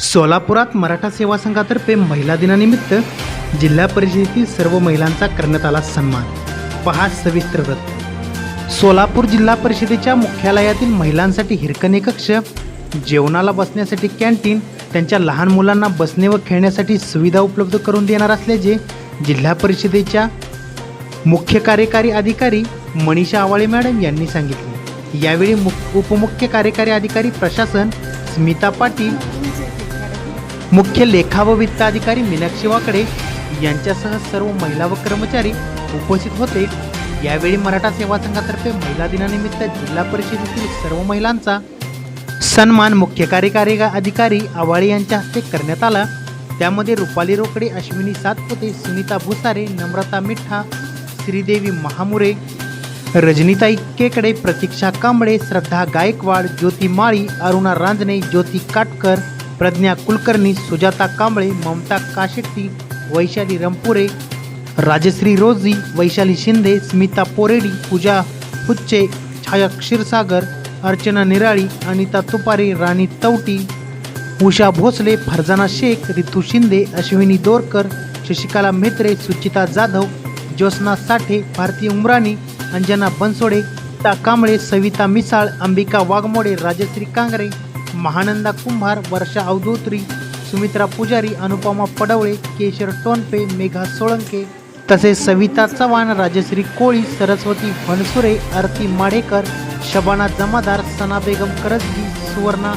सोलापुरात मराठा सेवा संघातर्फे महिला दिनानिमित्त जिल्हा परिषदेतील सर्व महिलांचा करण्यात आला सन्मान. पहा सविस्तर व्रत सोलापूर जिल्हा परिषदेच्या मुख्यालयातील महिलांसाठी हिरकणी कक्ष जेवणाला बसण्यासाठी कॅन्टीन त्यांच्या लहान मुलांना बसणे व खेळण्यासाठी सुविधा उपलब्ध करून देणार असल्याचे जिल्हा परिषदेच्या मुख्य कार्यकारी अधिकारी मनीषा आवाळे मॅडम यांनी सांगितले. यावेळी मुख उपमुख्य कार्यकारी अधिकारी प्रशासन स्मिता पाटील मुख्य लेखा व वित्त अधिकारी मीनाक्षी वाकडे यांच्यासह सर्व महिला व कर्मचारी उपस्थित होते. यावेळी मराठा सेवा संघातर्फे महिला दिनानिमित्त जिल्हा परिषदेतील सर्व महिलांचा सन्मान मुख्य कार्यकारी अधिकारी आवाळे यांच्या हस्ते करण्यात आला. त्यामध्ये रुपाली रोकडे अश्विनी सातपुते सुनीता भुसारे नम्रता मिठ्ठा श्रीदेवी महामुरे रजनीताई केकडे प्रतीक्षा कांबळे श्रद्धा गायकवाड ज्योती माळी अरुणा रांजणे ज्योती काटकर प्रज्ञा कुलकर्णी सुजाता कांबळे ममता काशेट्टी वैशाली रंपुरे राजश्री रोजी वैशाली शिंदे स्मिता पोरेडी पूजा हुच्चे छाया क्षीरसागर अर्चना निराळी अनिता तुपारे राणी तवटी उषा भोसले फरजाना शेख रितू शिंदे अश्विनी दोरकर शशिकला मेत्रे सुचिता जाधव ज्योत्ना साठे भारती उमराणी अंजना बनसोडे ता कांबळे सविता मिसाळ अंबिका वाघमोडे राजश्री कांगरे महानंदा कुंभार वर्षा अवधोत्री सुमित्रा पुजारी अनुपमा पडवळे केशर टोनपे मेघा सोळंके तसेच सविता चव्हाण राजश्री कोळी सरस्वती फणसुरे आरती माडेकर शबाना जमादार सना बेगम करजगी सुवर्णा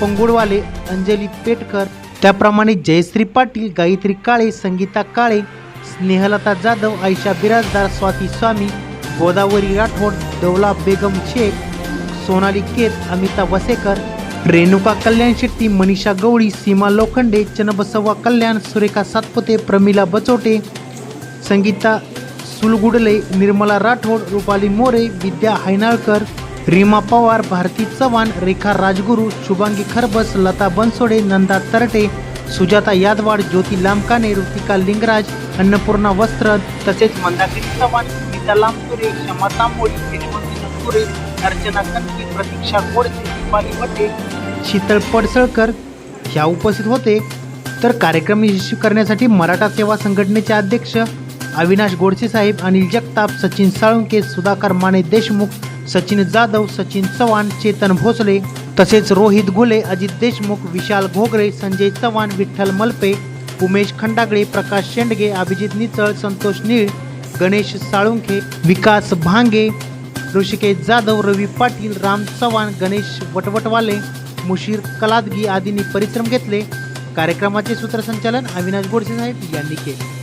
पंगुडवाले अंजली पेटकर त्याप्रमाणे जयश्री पाटील गायत्री काळे संगीता काळे स्नेहलता जाधव आयशा बिराजदार स्वाती स्वामी गोदावरी राठोड दौला बेगम शेख सोनाली केत अमिता वसेकर रेणुका कल्याण शेट्टी मनीषा गवळी सीमा लोखंडे चनबसव्वा कल्याण सुरेखा सातपुते प्रमिला बचोटे संगीता सुलगुडले निर्मला राठोड रुपाली मोरे विद्या हैनाळकर रीमा पवार भारती चव्हाण रेखा राजगुरू शुभांगी खरबस लता बनसोडे नंदा तरटे सुजाता यादवाड ज्योती लामकाने ऋतिका लिंगराज अन्नपूर्णा वस्त्र तसेच मंदाकिनी चव्हाण सीता लांबतुरे क्षमा तांबोळी यशवंती नंतुरे अर्चना कनकी प्रतीक्षा गोडसे शीतल शीतळ पडसळकर ह्या उपस्थित होते. तर कार्यक्रम यशस्वी करण्यासाठी मराठा सेवा संघटनेचे अध्यक्ष अविनाश गोडसे साहेब अनिल जगताप सचिन साळुंके सुधाकर माने देशमुख सचिन जाधव सचिन चव्हाण चेतन भोसले तसेच रोहित गुले अजित देशमुख विशाल घोगरे संजय चव्हाण विठ्ठल मलपे उमेश खंडागळे प्रकाश शेंडगे अभिजित निचळ संतोष नीळ गणेश साळुंखे विकास भांगे ऋषिकेश जाधव रवी पाटील राम चव्हाण गणेश वटवटवाले मुशीर कलादगी आदींनी परिश्रम घेतले. कार्यक्रमाचे सूत्रसंचालन अविनाश गोडसे साहेब यांनी केले.